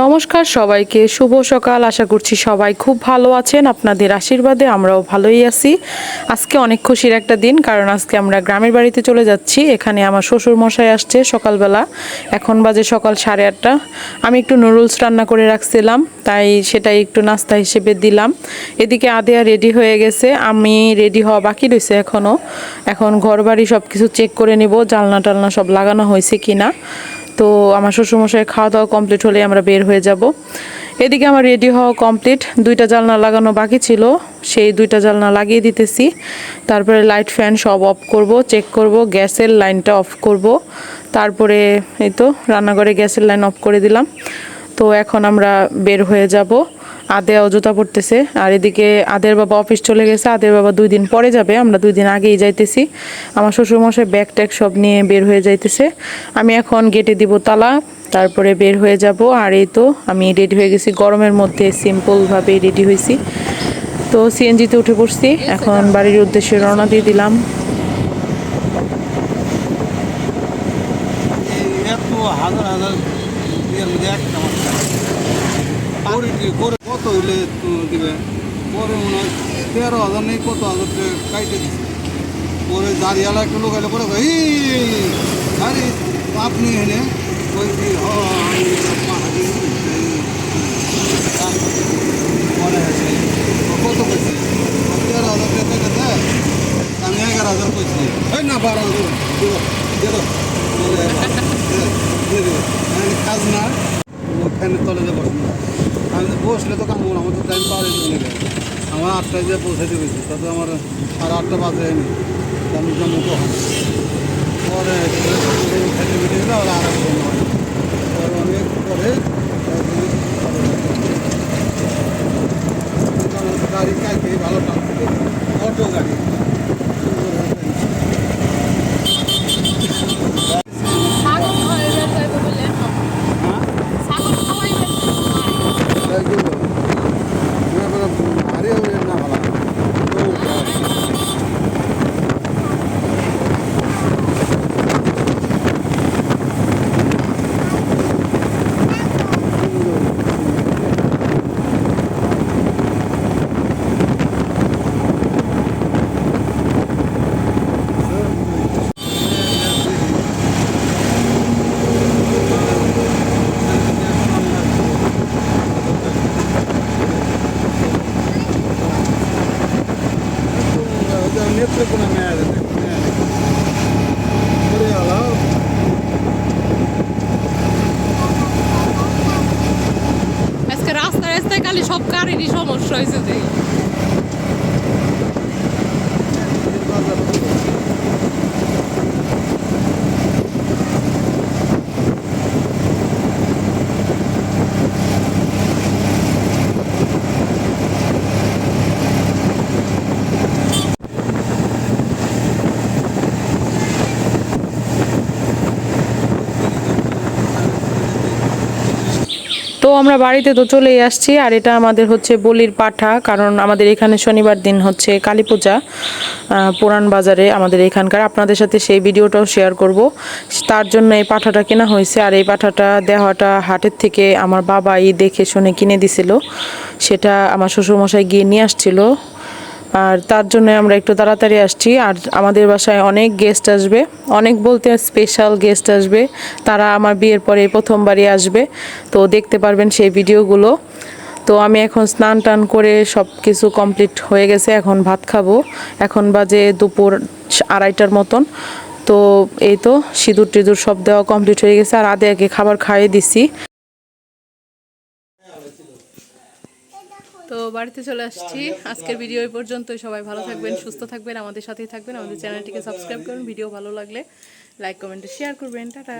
নমস্কার সবাইকে। শুভ সকাল। আশা করছি সবাই খুব ভালো আছেন। আপনাদের আশীর্বাদে আমরাও ভালোই আছি। আজকে অনেক খুশির একটা দিন, কারণ আজকে আমরা গ্রামের বাড়িতে চলে যাচ্ছি। এখানে আমার শ্বশুর মশাই আসছে সকালবেলা। এখন বাজে সকাল সাড়ে আটটা। আমি একটু নুডলস রান্না করে রাখছিলাম, তাই সেটাই একটু নাস্তা হিসেবে দিলাম। এদিকে আদেয়া রেডি হয়ে গেছে। আমি রেডি হওয়া বাকি রয়েছে এখনও এখন ঘর বাড়ি সব কিছু চেক করে নিব জালনা টালনা সব লাগানো হয়েছে কিনা। তো আমার শ্বশুরমশাই খাওয়া দাওয়া কমপ্লিট হলে আমরা বের হয়ে যাব। এদিকে আমার রেডি হওয়া কমপ্লিট দুইটা জালনা লাগানো বাকি ছিল। সেই দুইটা জালনা লাগিয়ে দিতেছি। তারপরে লাইট ফ্যান সব অফ করব চেক করব, গ্যাসের লাইনটা অফ করব। তারপরে এই তো রান্নাঘরে গ্যাসের লাইন অফ করে দিলাম। তো এখন আমরা বের হয়ে যাব। আদে অযথা পড়তেছে আর এদিকে আদের বাবা অফিস চলে গেছে। আদের বাবা দুই দিন পরে যাবে। আমরা দুই দিন আগেই যাইতেছি। আমার শ্বশুরমশাই ব্যাগ ট্যাগ সব নিয়ে বের হয়ে যাইতেছে। আমি এখন গেটে দিব তালা, তারপরে বের হয়ে যাব। আর এই তো আমি রেডি হয়ে গেছি। গরমের মধ্যে সিম্পলভাবেই রেডি হয়েছি। তো সিএনজিতে উঠে পড়ছি। এখন বাড়ির উদ্দেশ্যে রওনা দিয়ে দিলাম। হাজার হাজার কত হইলে তো দিবে পরে মনে হয় তেরো হাজার নেই কত হাজার কাইটে দিচ্ছে পরে দাঁড়িয়ালা একটু লোক এলে পরে এই আরে আপনি এনে ওই মনে আছে কত কইছে তেরো হাজার টাকা দেয় আমি এগারো হাজার কইছি এই না বারো হাজার দিব দিব কাজ না ফ্যানের তলে যে বসবো আমি বসলে তো কামড়, আমার তো টাইম পাওয়া যেতে জন্য আমার আটটায় যে পৌঁছাতে গেছি তাতে আমার আর আটটা বাজে আমি জম্মু তো হয় পরে খেতে ওরা আর coisa dele. তো আমরা বাড়িতে তো চলেই আসছি, আর এটা আমাদের হচ্ছে বলির পাঠা, কারণ আমাদের এখানে শনিবার দিন হচ্ছে কালী পূজা পুরান বাজারে আমাদের এখানকার। আপনাদের সাথে সেই ভিডিওটাও শেয়ার করব। তার জন্য এই পাঠাটা কেনা হয়েছে, আর এই পাঠাটা দেওয়াটা হাটের থেকে আমার বাবাই দেখে শুনে কিনে দিছিল। সেটা আমার শ্বশুরমশাই গিয়ে নিয়ে আসছিল। আর তার জন্য আমরা একটু তাড়াতাড়ি আসছি। আর আমাদের বাসায় অনেক গেস্ট আসবে। অনেক বলতে স্পেশাল গেস্ট আসবে। তারা আমার বিয়ের পরে প্রথমবারই আসবে। তো দেখতে পারবেন সেই ভিডিওগুলো। তো আমি এখন স্নান টান করে সব কিছু কমপ্লিট হয়ে গেছে। এখন ভাত খাব। এখন বাজে দুপুর আড়াইটার মতন। তো এই তো সিঁদুর টিঁদুর সব দেওয়া কমপ্লিট হয়ে গেছে। আর আগে খাবার খাইয়ে দিছি। তো বাড়িতে চলে আসছি। আজকের ভিডিও এই পর্যন্তই। সবাই ভালো থাকবেন, সুস্থ থাকবেন, আমাদের সাথেই থাকবেন। আমাদের চ্যানেলটিকে সাবস্ক্রাইব করুন, ভিডিও ভালো লাগলে লাইক, কমেন্টে শেয়ার করবেন। টাটা।